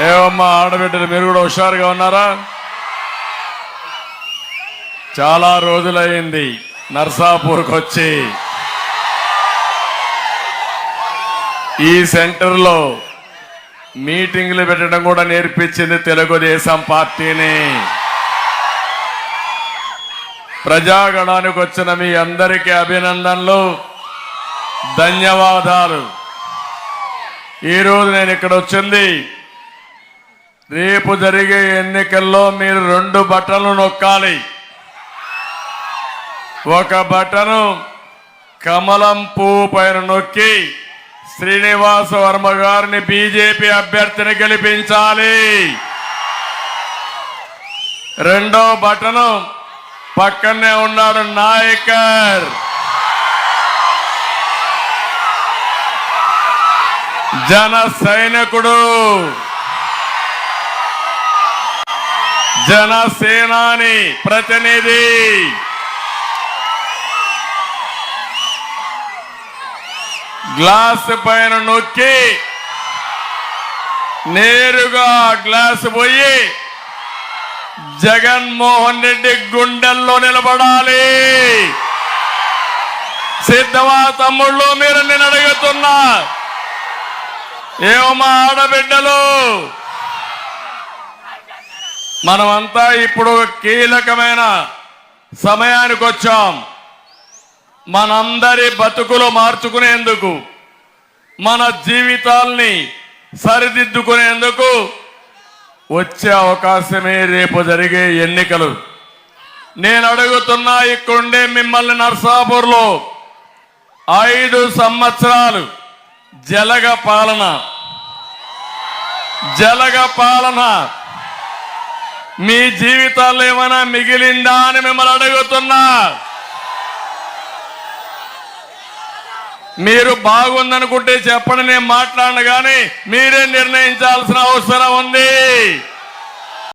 ఏమమ్మా ఆడబిడ్డలు మీరు కూడా హుషారుగా ఉన్నారా? చాలా రోజులైంది నర్సాపూర్కి వచ్చి ఈ సెంటర్లో మీటింగ్లు పెట్టడం కూడా నేర్పించింది తెలుగుదేశం పార్టీని. ప్రజాగణానికి వచ్చిన మీ అందరికీ అభినందనలు ధన్యవాదాలు. ఈరోజు నేను ఇక్కడ వచ్చింది రేపు జరిగే ఎన్నికల్లో మీరు రెండు బట్టలు నొక్కాలి. ఒక బటను కమలం పువ్వు పైన నొక్కి శ్రీనివాస వర్మ గారిని బీజేపీ అభ్యర్థిని గెలిపించాలి. రెండో బటను పక్కనే ఉన్నాడు నాయకర్. జన సైనికుడు. జనసేనాని ప్రతినిధి. గ్లాస్ పైన నొక్కి నేరుగా గ్లాస్ పోయి జగన్మోహన్ రెడ్డి గుండెల్లో నిలబడాలి. సిద్ధమా తమ్ముళ్ళు మీరు నేను అడుగుతున్నా. ఏమమ్మా ఆడబిడ్డలు. మనమంతా ఇప్పుడు కీలకమైన సమయానికి వచ్చాం. మనందరి బతుకులు మార్చుకునేందుకు మన జీవితాల్ని సరిదిద్దుకునేందుకు వచ్చే అవకాశమే రేపు జరిగే ఎన్నికలు. నేను అడుగుతున్నా ఇక్కడుండే మిమ్మల్ని నర్సాపూర్లో ఐదు సంవత్సరాలు జలగ పాలన జలగ పాలన మీ జీవితాల్లో ఏమైనా మిగిలిందా అని మిమ్మల్ని అడుగుతున్నా. మీరు బాగుందనుకుంటే చెప్పండి నేను మాట్లాడను కానీ మీరే నిర్ణయించాల్సిన అవసరం ఉంది.